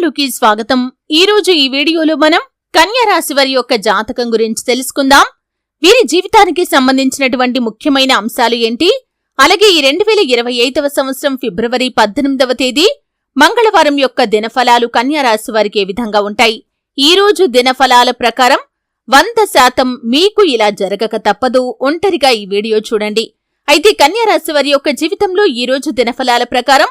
ఛానలుకి స్వాగతం. ఈ రోజు ఈ వీడియోలో మనం కన్యా రాశి వారి యొక్క జాతకం గురించి తెలుసుకుందాం. వీరి జీవితానికి సంబంధించినటువంటి ముఖ్యమైన అంశాలు ఏంటి? అలాగే ఈ రెండు వేల ఇరవై ఐదవ సంవత్సరం ఫిబ్రవరి పద్దెనిమిదవ తేదీ మంగళవారం యొక్క దినఫలాలు కన్యా రాశి వారికి ఏ విధంగా ఉంటాయి? ఈ రోజు దినఫలాల ప్రకారం వంద శాతం మీకు ఇలా జరగక తప్పదు. ఒంటరిగా ఈ వీడియో చూడండి. అయితే కన్యా రాశి వారి యొక్క జీవితంలో ఈ రోజు దినఫలాల ప్రకారం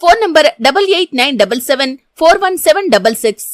Phone number double eight nine double seven four one seven double six.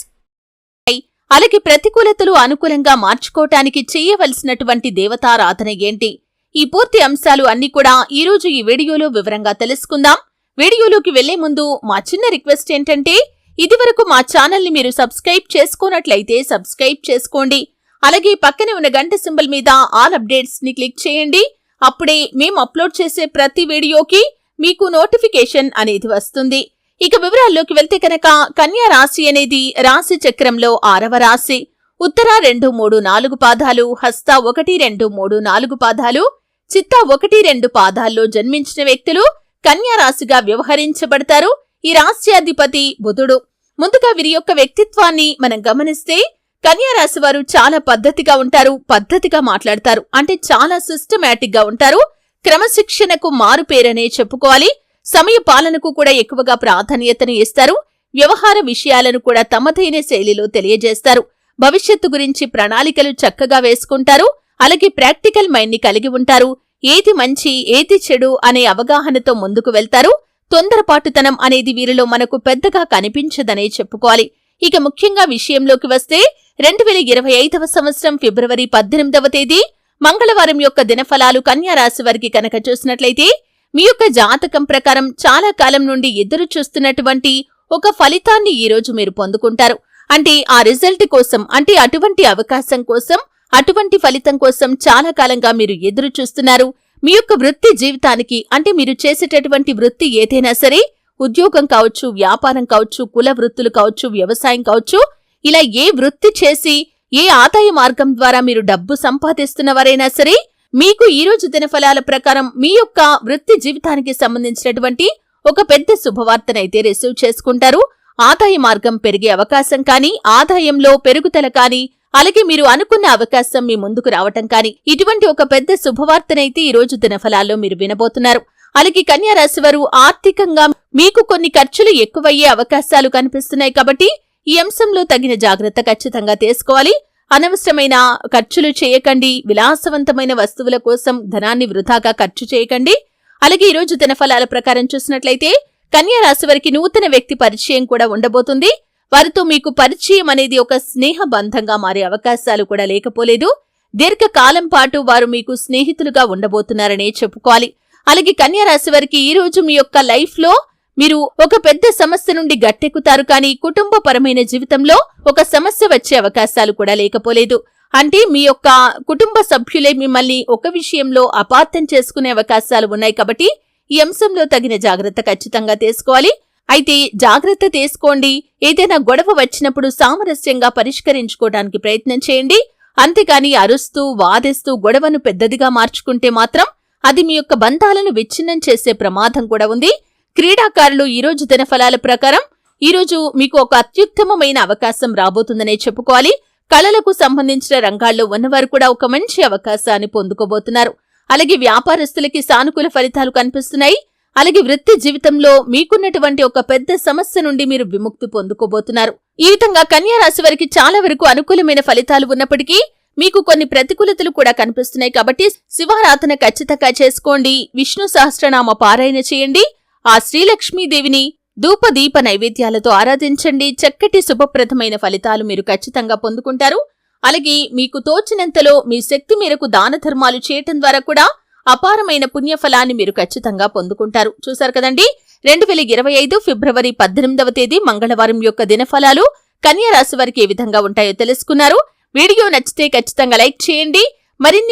అలాగే ప్రతికూలతలు అనుకూలంగా మార్చుకోవటానికి చేయవలసినటువంటి దేవతారాధన ఏంటి? ఈ పూర్తి అంశాలు అన్ని కూడా ఈరోజు ఈ వీడియోలో వివరంగా తెలుసుకుందాం. వీడియోలోకి వెళ్ళే ముందు మా చిన్న రిక్వెస్ట్ ఏంటంటే ఇదివరకు మా ఛానల్ని మీరు సబ్స్క్రైబ్ చేసుకున్నట్లయితే సబ్స్క్రైబ్ చేసుకోండి. అలాగే పక్కనే ఉన్న గంట సింబల్ మీద ఆల్ అప్డేట్స్ని క్లిక్ చేయండి. అప్పుడే మేము అప్లోడ్ చేసే ప్రతి వీడియోకి మీకు నోటిఫికేషన్ అనేది వస్తుంది. ఇక వివరాల్లోకి వెళ్తే కనుక కన్యా రాశి అనేది రాశి చక్రంలో ఆరవ రాశి. ఉత్తర రెండు మూడు నాలుగు పాదాలు హస్త ఒకటి రెండు మూడు నాలుగు పాదాలు చిత్త ఒకటి రెండు పాదాల్లో జన్మించిన వ్యక్తులు కన్యా రాశిగా వ్యవహరించబడతారు. ఈ రాశ్యాధిపతి బుధుడు. ముందుగా వీరి యొక్క వ్యక్తిత్వాన్ని మనం గమనిస్తే కన్యా రాశి వారు చాలా పద్ధతిగా ఉంటారు పద్ధతిగా మాట్లాడతారు. అంటే చాలా సిస్టమేటిక్గా ఉంటారు. క్రమశిక్షణకు మారుపేరనే చెప్పుకోవాలి. సమయ పాలనకు కూడా ఎక్కువగా ప్రాధాన్యతను ఇస్తారు. వ్యవహార విషయాలను కూడా తమదైన శైలిలో తెలియజేస్తారు. భవిష్యత్తు గురించి ప్రణాళికలు చక్కగా వేసుకుంటారు. అలాగే ప్రాక్టికల్ మైండ్ని కలిగి ఉంటారు. ఏది మంచి ఏది చెడు అనే అవగాహనతో ముందుకు వెళ్తారు. తొందరపాటుతనం అనేది వీరిలో మనకు పెద్దగా కనిపించదనే చెప్పుకోవాలి. ఇక ముఖ్యంగా విషయంలోకి వస్తే రెండు వేల ఇరవై ఐదవ సంవత్సరం ఫిబ్రవరి పద్దెనిమిదవ తేదీ మంగళవారం యొక్క దినఫలాలు కన్యారాశి వారికి కనుక చూసినట్లయితే మీ యొక్క జాతకం ప్రకారం చాలా కాలం నుండి ఎదురు చూస్తున్నటువంటి ఒక ఫలితాన్ని ఈరోజు మీరు పొందుకుంటారు. అంటే ఆ రిజల్ట్ కోసం అంటే అటువంటి అవకాశం కోసం అటువంటి ఫలితం కోసం చాలా కాలంగా మీరు ఎదురు చూస్తున్నారు. మీ యొక్క వృత్తి జీవితానికి అంటే మీరు చేసేటటువంటి వృత్తి ఏదైనా సరే ఉద్యోగం కావచ్చు వ్యాపారం కావచ్చు కుల వృత్తులు కావచ్చు వ్యవసాయం కావచ్చు ఇలా ఏ వృత్తి చేసి ఏ ఆదాయ మార్గం ద్వారా మీరు డబ్బు సంపాదిస్తున్నవారైనా సరే మీకు ఈ రోజు దినఫలాల ప్రకారం మీ యొక్క వృత్తి జీవితానికి సంబంధించినటువంటి ఒక పెద్ద శుభవార్తనైతే రిసీవ్ చేసుకుంటారు. ఆదాయ మార్గం పెరిగే అవకాశం కానీ ఆదాయంలో పెరుగుదల కానీ అలాగే మీరు అనుకున్న అవకాశం మీ ముందుకు రావటం కానీ ఇటువంటి ఒక పెద్ద శుభవార్తనైతే ఈ రోజు దినఫలాల్లో మీరు వినబోతున్నారు. అలాగే కన్యా రాశి వారు ఆర్థికంగా మీకు కొన్ని ఖర్చులు ఎక్కువయ్యే అవకాశాలు కనిపిస్తున్నాయి కాబట్టి ఈ అంశంలో తగిన జాగ్రత్త ఖచ్చితంగా తీసుకోవాలి. అనవసరమైన ఖర్చులు చేయకండి. విలాసవంతమైన వస్తువుల కోసం ధనాన్ని వృధాగా ఖర్చు చేయకండి. అలాగే ఈరోజు రోజు దినఫలాల ప్రకారం చూసినట్లయితే కన్యా రాశి వారికి నూతన వ్యక్తి పరిచయం కూడా ఉండబోతుంది. వారితో మీకు పరిచయం అనేది ఒక స్నేహ బంధంగా మారే అవకాశాలు కూడా లేకపోలేదు. దీర్ఘకాలం పాటు వారు మీకు స్నేహితులుగా ఉండబోతున్నారనే చెప్పుకోవాలి. అలాగే కన్యా రాశి వారికి ఈ రోజు మీ యొక్క లైఫ్లో మీరు ఒక పెద్ద సమస్య నుండి గట్టెక్కుతారు కానీ కుటుంబపరమైన జీవితంలో ఒక సమస్య వచ్చే అవకాశాలు కూడా లేకపోలేదు. అంటే మీ యొక్క కుటుంబ సభ్యులే మిమ్మల్ని ఒక విషయంలో అపార్థం చేసుకునే అవకాశాలు ఉన్నాయి కాబట్టి ఈ అంశంలో తగిన జాగ్రత్త ఖచ్చితంగా తీసుకోవాలి. అయితే జాగ్రత్త తీసుకోండి. ఏదైనా గొడవ వచ్చినప్పుడు సామరస్యంగా పరిష్కరించుకోవడానికి ప్రయత్నం చేయండి. అంతేకాని అరుస్తూ వాదిస్తూ గొడవను పెద్దదిగా మార్చుకుంటే మాత్రం అది మీ యొక్క బంధాలను విచ్ఛిన్నం చేసే ప్రమాదం కూడా ఉంది. క్రీడాకారులు ఈరోజు దినఫలాల ప్రకారం ఈరోజు మీకు ఒక అత్యుత్తమమైన అవకాశం రాబోతుందనే చెప్పుకోవాలి. కళలకు సంబంధించిన రంగాల్లో ఉన్నవారు కూడా ఒక మంచి అవకాశాన్ని పొందుకోబోతున్నారు. అలాగే వ్యాపారస్తులకి సానుకూల ఫలితాలు కనిపిస్తున్నాయి. అలాగే వృత్తి జీవితంలో మీకున్నటువంటి ఒక పెద్ద సమస్య నుండి మీరు విముక్తి పొందుకోబోతున్నారు. ఈ విధంగా కన్యా రాశి వారికి చాలా వరకు అనుకూలమైన ఫలితాలు ఉన్నప్పటికీ మీకు కొన్ని ప్రతికూలతలు కూడా కనిపిస్తున్నాయి కాబట్టి శివారాధన ఖచ్చితంగా చేసుకోండి. విష్ణు సహస్రనామ పారాయణ చేయండి. ఆ శ్రీలక్ష్మీదేవిని ధూపదీప నైవేద్యాలతో ఆరాధించండి. చక్కటి శుభప్రదమైన ఫలితాలు మీరు ఖచ్చితంగా పొందుకుంటారు. అలాగే మీకు తోచినంతలో మీ శక్తి మేరకు దాన ధర్మాలు చేయటం ద్వారా కూడా అపారమైన పుణ్యఫలాన్ని మీరు ఖచ్చితంగా పొందుకుంటారు. చూశారు కదండి? రెండు వేల ఇరవై ఐదు ఫిబ్రవరి పద్దెనిమిదవ తేదీ మంగళవారం యొక్క దినఫలాలు కన్యా రాశి వారికి ఏ విధంగా ఉంటాయో తెలుసుకున్నారు. వీడియో నచ్చితే ఖచ్చితంగా లైక్ చేయండి. మరిన్ని